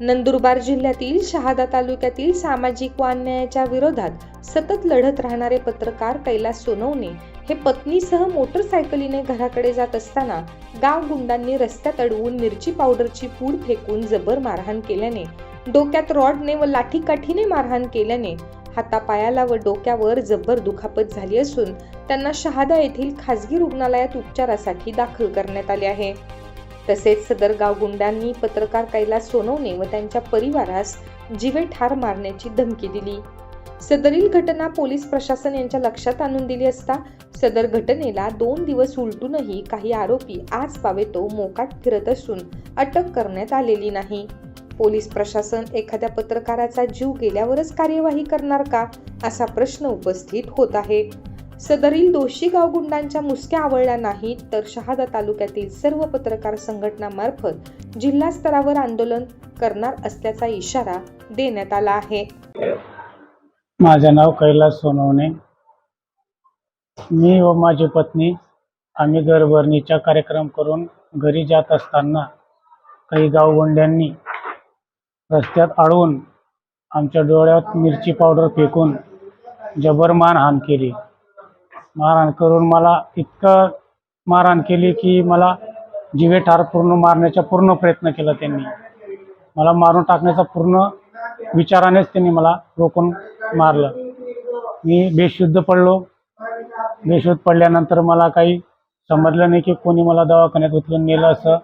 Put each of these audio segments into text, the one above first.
नंदुरबार जिल्ह्यातील शहादा तालुक्यातील सामाजिक व अन्यायाच्या विरोधात सतत लढत राहणारे पत्रकार कैलास सोनवणे हे पत्नीसह मोटरसायकलीने घराकडे जात असताना गाव गुंडांनी रस्त्यात अडवून मिरची पावडरची पूड फेकून जबर मारहाण केल्याने डोक्यात रॉडने व लाठीकाठीने मारहाण केल्याने हातापायाला व डोक्यावर जबर दुखापत झाली असून त्यांना शहादा येथील खासगी रुग्णालयात उपचारासाठी दाखल करण्यात आले आहे. तसेच सदर गावगुंडांनी पत्रकार कैलास सोनवणे व त्यांच्या परिवारास जीवे ठार मारण्याची धमकी दिली. सदरील घटना पोलीस प्रशासन यांच्या लक्षात आणून दिली असता सदर घटनेला दोन दिवस उलटूनही काही आरोपी आज पावेतो मोकाट फिरत असून अटक करण्यात आलेली नाही. पोलीस प्रशासन एखाद्या पत्रकाराचा जीव गेल्यावरच कार्यवाही करणार का? असा प्रश्न उपस्थित होत आहे. सदरील दोषी गावगुंडांच्या मुसक्या आवळल्या नाहीत तर शहादा तालुक्यातील सर्व पत्रकार संघटनामार्फत जिल्हा स्तरावर आंदोलन करणार असल्याचा इशारा देण्यात आला आहे. माझे नाव कैलास सोनवणे. मी व माझी पत्नी आम्ही घरभरणीचा कार्यक्रम करून घरी जात असताना काही गावगुंड्यांनी रस्त्यात अडवून आमच्या डोळ्यात मिरची पावडर फेकून जबर मारहाण केली. मारहाण करून मला इतकं मारहाण केली की मला जीवेठार पूर्ण मारण्याचा पूर्ण प्रयत्न केला त्यांनी. मला मारून टाकण्याचा पूर्ण विचारानेच त्यांनी मला रोखून मारलं. मी बेशुद्ध पडलो. बेशुद्ध पडल्यानंतर मला काही समजलं नाही की कोणी मला दवाखान्यात उचलून नेलं असं.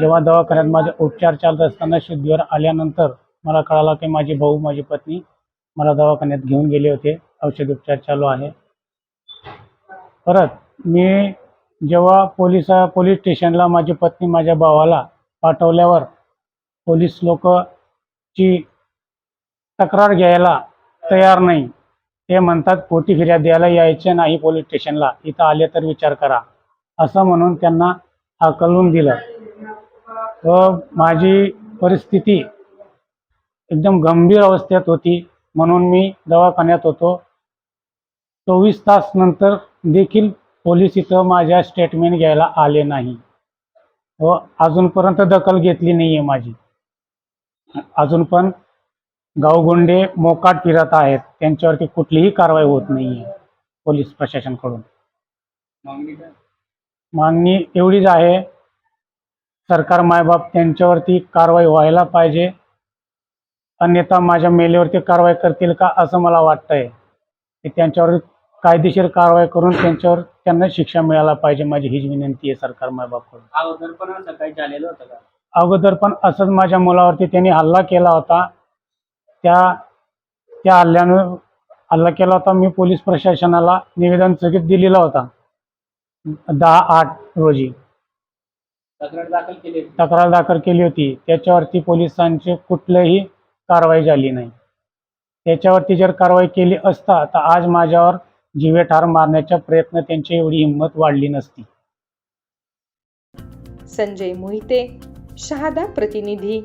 जेव्हा दवाखान्यात माझे उपचार चालत असताना शुद्धीवर आल्यानंतर मला कळालं की माझे भाऊ माझी पत्नी मला दवाखान्यात घेऊन गेले होते. औषध उपचार चालू आहे. परत मी जेव्हा पोलिसा पोलीस स्टेशनला माझी पत्नी माझ्या भावाला पाठवल्यावर पोलीस लोकची तक्रार घ्यायला तयार नाही. ते म्हणतात खोटी फिर्याद द्यायला यायचे नाही पोलीस स्टेशनला. इथं आले तर विचार करा. असं म्हणून त्यांना हाकलून दिलं. व माझी परिस्थिती एकदम गंभीर अवस्थेत होती. म्हणून मी दवाखान्यात होतो. चोवीस तास नंतर देखील पोलीस इथं माझ्या स्टेटमेंट घ्यायला आले नाही. व अजूनपर्यंत दखल घेतली नाही आहे माझी. अजून पण गावगुंडे मोकाट फिरत आहेत. त्यांच्यावरती कुठलीही कारवाई होत नाही आहे पोलीस प्रशासनाकडून. मागणी एवढीच आहे सरकार मायबाप त्यांच्यावरती कारवाई व्हायला पाहिजे. अन्यथा माझ्या मेलेवरती कारवाई करतील का असं मला वाटतंय. की त्यांच्यावर कायदेशीर कारवाई करून त्यांच्यावर त्यांना शिक्षा मिळायला पाहिजे. माझी हीच विनंती आहे सरकार मायबापकडून अगोदर पण असं काही झालेलं होतं का? अगोदर पण असंच माझ्या मुलावरती त्यांनी हल्ला केला होता. त्या त्या हल्ल्यानं हल्ला केला होता. मी पोलीस प्रशासनाला निवेदन स्थगित दिलेला होता. दहा आठ रोजी. तक्रार दाखल केली होती. तक्रार दाखल केली होती. त्याच्यावरती पोलिसांची कुठलीही कारवाई झाली नाही. त्याच्यावरती जर कारवाई केली असता तर आज माझ्यावर जीवे ठार मारण्याचा प्रयत्न त्यांची एवढी हिंमत वाढली नसती. संजय मोहिते शहादा प्रतिनिधी